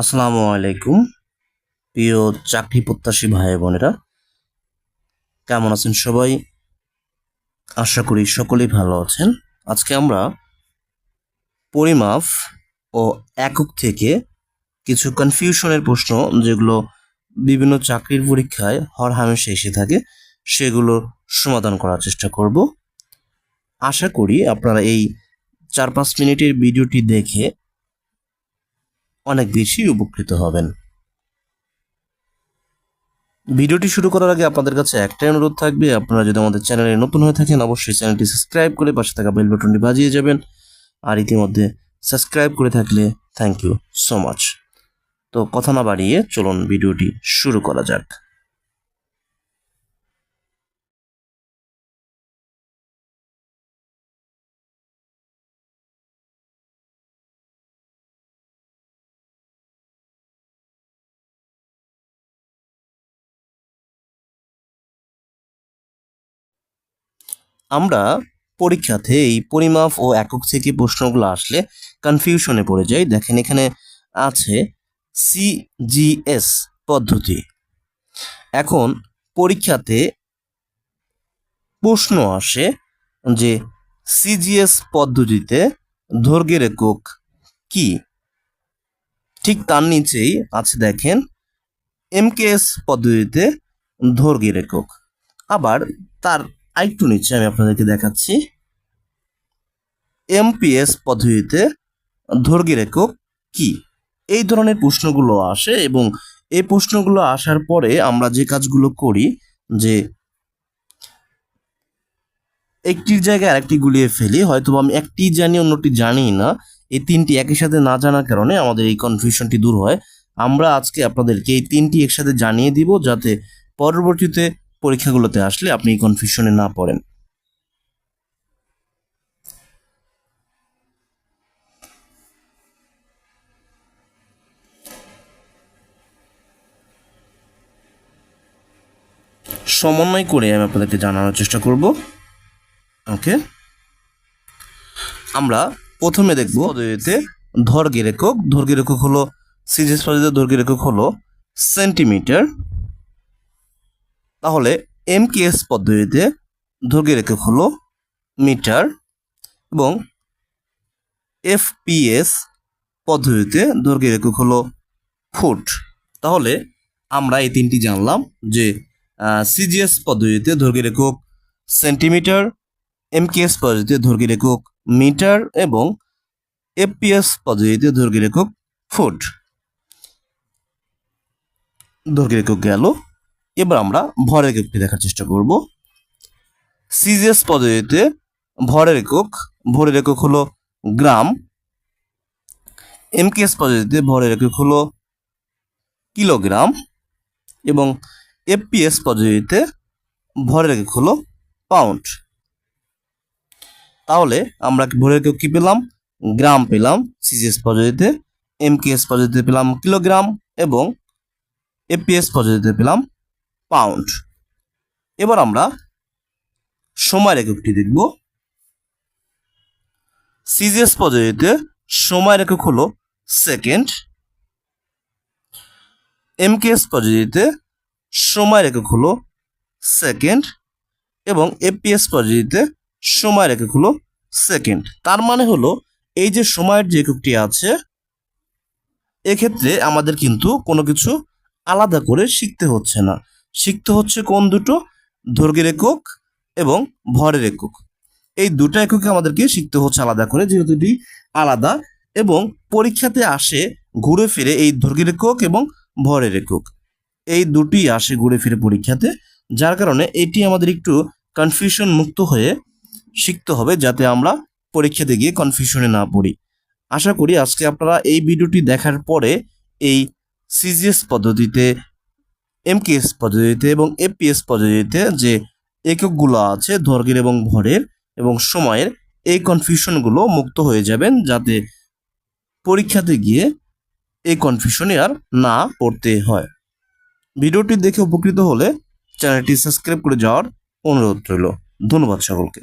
আসসালামু আলাইকুম। প্রিয় চাকরি প্রত্যাশী ভাই বোনেরা, কেমন আছেন সবাই? আশা করি সকলেই ভালো আছেন। আজকে আমরা পরিমাপ ও একক থেকে কিছু কনফিউশনের প্রশ্ন, যেগুলো বিভিন্ন চাকরির পরীক্ষায় হর হামেশা এসে থাকে, সেগুলো সমাধান করার চেষ্টা করব। আশা করি আপনারা এই চার পাঁচ মিনিটের ভিডিওটি দেখে অনেক বেশি উপকৃত হবেন। ভিডিওটি শুরু করার আগে আপনাদের কাছে একটাই অনুরোধ থাকবে, আপনারা যদি আমাদের চ্যানেলে নতুন হয়ে থাকেন, অবশ্যই চ্যানেলটি সাবস্ক্রাইব করে পাশে থাকা বেল বাটনটি বাজিয়ে যাবেন। আর ইতিমধ্যে সাবস্ক্রাইব করে থাকলে থ্যাংক ইউ সো মাচ। তো কথা না বাড়িয়ে চলুন ভিডিওটি শুরু করা যাক। আমরা পরীক্ষাতে এই পরিমাপ ও একক থেকে প্রশ্নগুলো আসলে কনফিউশনে পড়ে যাই। দেখেন এখানে আছে সিজিএস পদ্ধতি। এখন পরীক্ষাতে প্রশ্ন আসে যে সিজিএস পদ্ধতিতে দৈর্ঘ্যের একক কি? ঠিক তার নিচেই আছে দেখেন এমকেএস পদ্ধতিতে দৈর্ঘ্যের একক। আবার তার আরেকটু নিচে আমি আপনাদেরকে দেখাচ্ছি। এমপিএস পদ্ধতিতে দৈর্ঘ্যের একক কি? এই ধরনের প্রশ্নগুলো আসে এবং এই প্রশ্নগুলো আসার পরে আমরা যে কাজগুলো করি, যে একটির জায়গায় আরেকটি গুলিয়ে ফেলি, হয়তো আমি একটি জানি, অন্যটি জানি না। এই তিনটি একই সাথে না জানার কারণে আমাদের এই কনফিউশনটি দূর হয়। আমরা আজকে আপনাদেরকে এই তিনটি একসাথে জানিয়ে দিব যাতে পরবর্তীতে পরীক্ষাগুলোতে আসলে আপনি কনফিউশনে না পড়েন। সমন্বয় করে আমি আপনাদেরকে জানানোর চেষ্টা করব। ওকে আমরা প্রথমে দেখব পদ্ধতিতে দৈর্ঘ্যের একক দৈর্ঘ্যের একক হলো সিজিএস পদ্ধতিতে দৈর্ঘ্যের একক হলো সেন্টিমিটার তাহলে এমকেএস পদ্ধতিতে দৈর্ঘ্যের একক হলো মিটার এবং এফপিএস পদ্ধতিতে দৈর্ঘ্যের একক হলো ফুট। তাহলে আমরা এই তিনটি জানলাম যে সিজিএস পদ্ধতিতে দৈর্ঘ্যের একক সেন্টিমিটার এমকেএস পদ্ধতিতে দৈর্ঘ্যের একক মিটার এবং এফপিএস পদ্ধতিতে দৈর্ঘ্যের একক ফুট। দৈর্ঘ্যের একক গেল এবার আমরা ভরের এককটি দেখার চেষ্টা করব। সিজিএস পদ্ধতিতে ভরের একক ভরের একক হলো গ্রাম। এমকেএস পদ্ধতিতে ভরের একক হলো কিলোগ্রাম। এবং এফপিএস পদ্ধতিতে ভরের একক হলো পাউন্ড। তাহলে আমরা ভরের একক কি পেলাম? গ্রাম পেলাম। সিজিএস পদ্ধতিতে এমকেএস পদ্ধতিতে পেলাম কিলোগ্রাম এবং এফপিএস পদ্ধতিতে পেলাম পাউন্ড এবার আমরা সময়ের এককটি দেখব। সিজিএস পদ্ধতিতে সময়ের একক হলো সেকেন্ড এমকেএস পদ্ধতিতে সময়ের একক হলো সেকেন্ড এবং এপিএস পদ্ধতিতে সময়ের একক হলো সেকেন্ড তার মানে হলো এই যে সময়ের যে এককটি আছে, এক্ষেত্রে আমাদের কিন্তু কোনো কিছু আলাদা করে শিখতে হচ্ছে না। শিখতে হচ্ছে কোন দুটো? দৈর্ঘ্যের একক এবং ভরের একক। এই দুটো এককে আমাদেরকে শিখতে হচ্ছে আলাদা করে, যেহেতু এটি আলাদা, এবং পরীক্ষাতে আসে ঘুরে ফিরে এই দৈর্ঘ্যের একক এবং ভরের একক। এই দুটি আসে ঘুরে ফিরে পরীক্ষাতে, যার কারণে এটি আমাদের একটু কনফিউশন মুক্ত হয়ে শিখতে হবে, যাতে আমরা পরীক্ষাতে গিয়ে কনফিউশনে না পড়ি। আশা করি আজকে আপনারা এই ভিডিওটি দেখার পরে এই সিজিএস পদ্ধতিতে এমকেএস পদ্ধতিতে এবং এপিএস পদ্ধতিতে যে এককগুলো আছে দৈর্ঘ্যের এবং ভরের এবং সময়ের, এই কনফিউশনগুলো মুক্ত হয়ে যাবেন যাতে পরীক্ষাতে গিয়ে এই কনফিউশনে আর না পড়তে হয়। ভিডিওটি দেখে উপকৃত হলে চ্যানেলটি সাবস্ক্রাইব করে যাওয়ার অনুরোধ রইল। ধন্যবাদ সকলকে।